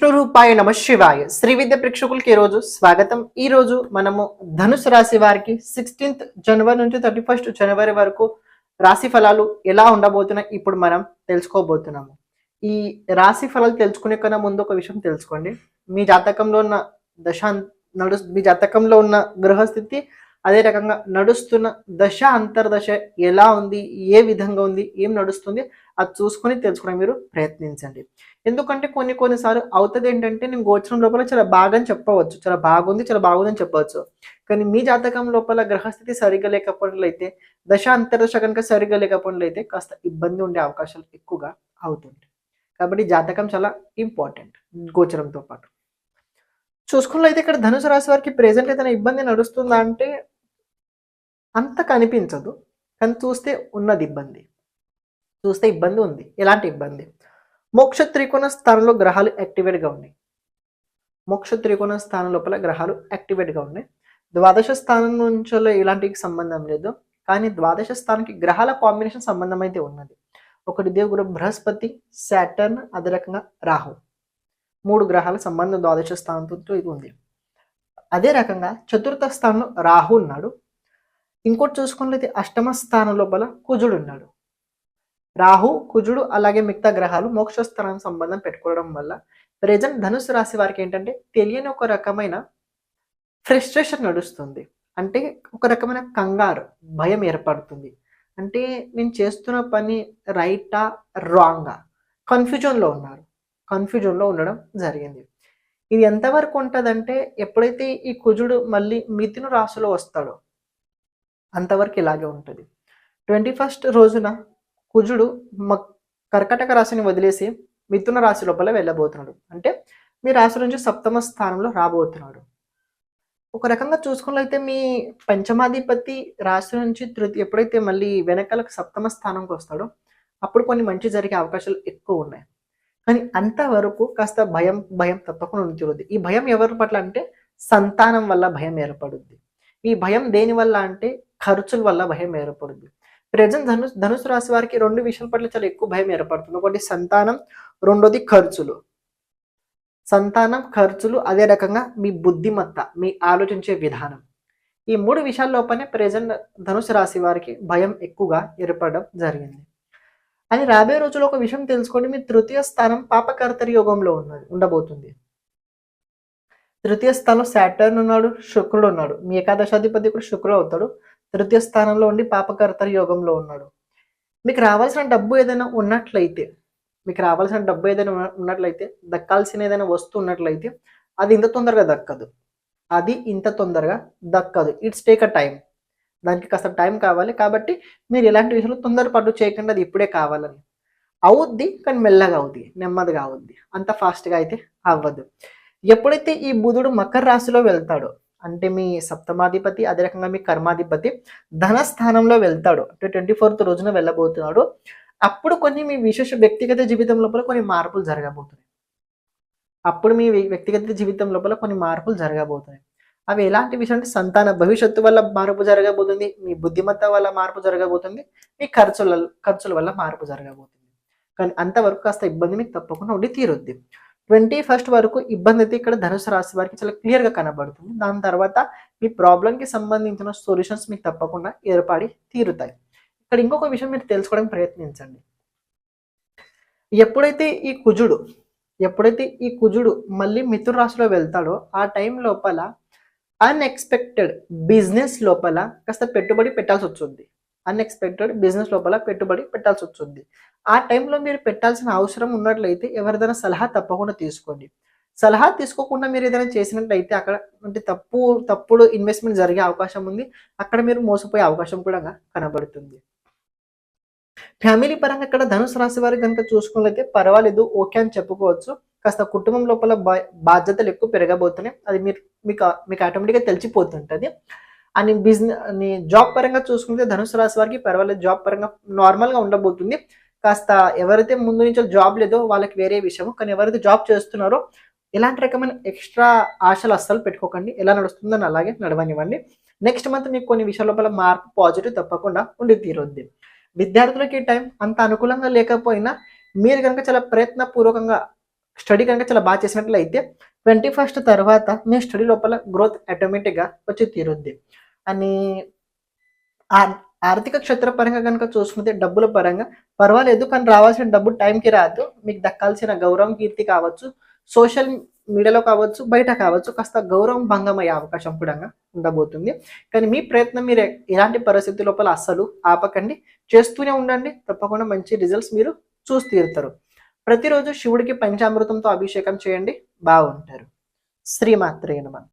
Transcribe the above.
విష్ణు రూపాయ నమ శివాయ. శ్రీ విద్య ప్రేక్షకులకి ఈరోజు స్వాగతం. ఈ రోజు మనము ధనుసు రాశి వారికి సిక్స్టీన్త్ జనవరి నుంచి థర్టీ ఫస్ట్ జనవరి వరకు రాశి ఫలాలు ఎలా ఉండబోతున్నాయి ఇప్పుడు మనం తెలుసుకోబోతున్నాము. ఈ రాశి ఫలాలు తెలుసుకునే కన్నా ముందు ఒక విషయం తెలుసుకోండి. మీ జాతకంలో ఉన్న దశ నడు మీ జాతకంలో ఉన్న గ్రహస్థితి అదే రకంగా నడుస్తున్న దశ అంతర్దశ ఎలా ఉంది ఏ విధంగా ఉంది ఏం నడుస్తుంది అది చూసుకొని తెలుసుకోవడం మీరు ప్రయత్నించండి. ఎందుకంటే కొన్ని కొన్నిసార్లు అవుతుంది ఏంటంటే నేను గోచరం లోపల చాలా బాగా అని చెప్పవచ్చు చాలా బాగుంది చాలా బాగుందని చెప్పవచ్చు. కానీ మీ జాతకం లోపల గ్రహస్థితి సరిగా లేకపోయినట్లయితే దశ అంతర్దశ కనుక సరిగా లేకపోయినట్లయితే కాస్త ఇబ్బంది ఉండే అవకాశాలు ఎక్కువగా అవుతుంటాయి. కాబట్టి జాతకం చాలా ఇంపార్టెంట్ గోచరంతో పాటు. చూసుకున్నట్లయితే ఇక్కడ ధనుసు రాశి వారికి ప్రెజెంట్ ఏదైనా ఇబ్బంది నడుస్తుందా అంటే అంత కనిపించదు. కానీ చూస్తే ఉన్నది ఇబ్బంది. చూస్తే ఇబ్బంది ఉంది. ఎలాంటి ఇబ్బంది? మోక్ష త్రికోణ స్థానంలో గ్రహాలు యాక్టివేట్గా ఉన్నాయి. మోక్ష త్రికోణ స్థానం లోపల గ్రహాలు యాక్టివేట్గా ఉన్నాయి. ద్వాదశ స్థానం నుంచో ఎలాంటి సంబంధం లేదు. కానీ ద్వాదశ స్థానానికి గ్రహాల కాంబినేషన్ సంబంధం అయితే ఉన్నది. ఒకటి దేవుడు బృహస్పతి శాటర్న్ అదే రకంగా రాహు. మూడు గ్రహాల సంబంధం ద్వాదశ స్థానంతో ఇది ఉంది. అదే రకంగా చతుర్థ స్థానంలో రాహు ఉన్నాడు. ఇంకోటి చూసుకున్నట్లయితే అష్టమ స్థానం లోపల కుజుడు ఉన్నాడు. రాహు కుజుడు అలాగే మిగతా గ్రహాలు మోక్ష సంబంధం పెట్టుకోవడం వల్ల ప్రజెంట్ ధనుసు రాశి వారికి ఏంటంటే తెలియని ఒక రకమైన ఫ్రస్ట్రేషన్ నడుస్తుంది. అంటే ఒక రకమైన కంగారు భయం ఏర్పడుతుంది. అంటే నేను చేస్తున్న పని రైటా రాంగా? కన్ఫ్యూజన్లో ఉన్నారు. కన్ఫ్యూజన్లో ఉండడం జరిగింది. ఇది ఎంతవరకు ఉంటుందంటే ఎప్పుడైతే ఈ కుజుడు మళ్ళీ మిథున రాశిలో వస్తాడో అంతవరకు ఇలాగే ఉంటుంది. ట్వంటీ ఫస్ట్ రోజున కుజుడు మ కర్కటక రాశిని వదిలేసి మిథున రాశి లోపల వెళ్ళబోతున్నాడు. అంటే మీ రాశి నుంచి సప్తమ స్థానంలో రాబోతున్నాడు. ఒక రకంగా చూసుకున్నట్లయితే మీ పంచమాధిపతి రాశి నుంచి తృతీయ ఎప్పుడైతే మళ్ళీ వెనకాలకు సప్తమ స్థానంకి వస్తాడో అప్పుడు కొన్ని మంచి జరిగే అవకాశాలు ఎక్కువ ఉన్నాయి. కానీ అంతవరకు కాస్త భయం భయం తప్పకుండా ఉంటుంది ఈ భయం ఎవరి పట్ల అంటే సంతానం వల్ల భయం ఏర్పడుద్ది. ఈ భయం దేని వల్ల అంటే ఖర్చుల వల్ల భయం ఏర్పడుద్ది. ప్రజెంట్ ధను ధనుసు రాశి వారికి రెండు విషయాల పట్ల చాలా ఎక్కువ భయం ఏర్పడుతుంది. ఒకటి సంతానం రెండోది ఖర్చులు. సంతానం ఖర్చులు అదే రకంగా మీ బుద్ధిమత్త మీ ఆలోచించే విధానం. ఈ మూడు విషయాల్లోపనే ప్రజెంట్ ధనుసు రాశి వారికి భయం ఎక్కువగా ఏర్పడడం జరిగింది. అని రాబోయే రోజుల్లో ఒక విషయం తెలుసుకోండి మీ తృతీయ స్థానం పాపకర్తరి యోగంలో ఉన్నది ఉండబోతుంది. తృతీయ స్థానం శాటర్న్ ఉన్నాడు శుక్రుడు ఉన్నాడు. మీ ఏకాదశాధిపతి కూడా శుక్రుడు అవుతాడు. తృతీయ స్థానంలో ఉండి పాపకర్తర యోగంలో ఉన్నాడు. మీకు రావాల్సిన డబ్బు ఏదైనా ఉన్నట్లయితే మీకు రావాల్సిన డబ్బు ఏదైనా ఉన్న- ఉన్నట్లయితే దక్కాల్సిన ఏదైనా వస్తువు ఉన్నట్లయితే అది ఇంత తొందరగా దక్కదు. అది ఇంత తొందరగా దక్కదు. ఇట్స్ టేక్ అ టైం దానికి కాస్త టైం కావాలి. కాబట్టి మీరు ఎలాంటి విషయంలో తొందరపాటు చేయకుండా. అది ఇప్పుడే కావాలని. అవుద్ది కానీ మెల్లగా అవుద్ది. నెమ్మదిగా అవుద్ది. అంత ఫాస్ట్గా అయితే అవ్వదు. ఎప్పుడైతే ఈ బుధుడు మకర రాశిలో వెళ్తాడో అంటే మీ సప్తమాధిపతి అదే రకంగా మీ కర్మాధిపతి ధనస్థానంలో వెళ్తాడు. అంటే ట్వంటీ ఫోర్త్ రోజున వెళ్ళబోతున్నాడు. అప్పుడు కొన్ని మీ విశేష వ్యక్తిగత జీవితం లోపల కొన్ని మార్పులు జరగబోతున్నాయి. అప్పుడు మీ వ్యక్తిగత జీవితం లోపల కొన్ని మార్పులు జరగబోతున్నాయి. అవి ఎలాంటి విషయం అంటే సంతాన భవిష్యత్తు వల్ల మార్పు జరగబోతుంది మీ బుద్ధిమత్త వల్ల మార్పు జరగబోతుంది మీ ఖర్చుల ఖర్చుల వల్ల మార్పు జరగబోతుంది. కానీ అంతవరకు కాస్త ఇబ్బంది మీకు తప్పకుండా ఉండి తీరుద్ది. ట్వంటీ ఫస్ట్ వరకు ఇబ్బంది అయితే ఇక్కడ ధనుసు రాశి వారికి చాలా క్లియర్గా కనబడుతుంది. దాని తర్వాత మీ ప్రాబ్లంకి సంబంధించిన సొల్యూషన్స్ మీకు తప్పకుండా ఏర్పడి తీరుతాయి. ఇక్కడ ఇంకొక విషయం మీరు తెలుసుకోవడానికి ప్రయత్నించండి. ఎప్పుడైతే ఈ కుజుడు ఎప్పుడైతే ఈ కుజుడు మళ్ళీ మిథున రాశిలో వెళ్తాడో ఆ టైం లోపల అన్ఎక్స్పెక్టెడ్ బిజినెస్ లోపల కాస్త పెట్టుబడి పెట్టాల్సి వచ్చింది అన్ఎక్స్పెక్టెడ్ బిజినెస్ లోపల పెట్టుబడి పెట్టాల్సి వచ్చింది ఆ టైంలో మీరు పెట్టాల్సిన అవసరం ఉన్నట్లయితే ఎవరిదైనా సలహా తప్పకుండా తీసుకోండి. సలహా తీసుకోకుండా మీరు ఏదైనా చేసినట్లయితే అక్కడ అంటే తప్పు తప్పుడు ఇన్వెస్ట్మెంట్ జరిగే అవకాశం ఉంది. అక్కడ మీరు మోసపోయే అవకాశం కూడా కనబడుతుంది. ఫ్యామిలీ పరంగా ఇక్కడ ధనుసు రాశి వారికి కనుక చూసుకున్నట్లయితే పర్వాలేదు ఓకే అని చెప్పుకోవచ్చు. కాస్త కుటుంబం లోపల బా- బాధ్యతలు ఎక్కువ పెరగబోతున్నాయి. అది మీరు మీకు మీకు ఆటోమేటిక్గా తెలిసిపోతుంటుంది. అని బిజినెస్ జాబ్ పరంగా చూసుకుంటే ధనుసు రాశి వారికి పర్వాలేదు. జాబ్ పరంగా నార్మల్గా ఉండబోతుంది. కాస్త ఎవరైతే ముందు నుంచో జాబ్ లేదో వాళ్ళకి వేరే విషయం కానీ ఎవరైతే జాబ్ చేస్తున్నారో ఎలాంటి రకమైన ఎక్స్ట్రా ఆశలు అస్సలు పెట్టుకోకండి. ఎలా నడుస్తుందని అలాగే నడవనివ్వండి. నెక్స్ట్ మంత్ మీకు కొన్ని విషయాల లోపల మార్పు పాజిటివ్ తప్పకుండా ఉండి తీరుద్ది. విద్యార్థులకి టైం అంత అనుకూలంగా లేకపోయినా మీరు కనుక చాలా ప్రయత్నపూర్వకంగా స్టడీ కనుక చాలా బాగా చేసినట్లయితే ట్వంటీ ఫస్ట్ తర్వాత మీ స్టడీ లోపల గ్రోత్ ఆటోమేటిక్గా వచ్చి తీరుద్ది. అని ఆర్థిక క్షేత్ర పరంగా కనుక చూసుకుంటే డబ్బుల పరంగా పర్వాలేదు కానీ రావాల్సిన డబ్బు టైంకి రాదు. మీకు దక్కాల్సిన గౌరవం కీర్తి కావచ్చు సోషల్ మీడియాలో కావచ్చు బయట కావచ్చు కాస్త గౌరవం భంగం అయ్యే అవకాశం కూడా ఉండబోతుంది. కానీ మీ ప్రయత్నం మీరు ఎలాంటి పరిస్థితి లోపల అస్సలు ఆపకండి. చేస్తూనే ఉండండి. తప్పకుండా మంచి రిజల్ట్స్ మీరు చూసి తీరుతారు. ప్రతిరోజు శివుడికి పంచామృతంతో అభిషేకం చేయండి. బాగుంటారు. శ్రీమాత్రే నమ.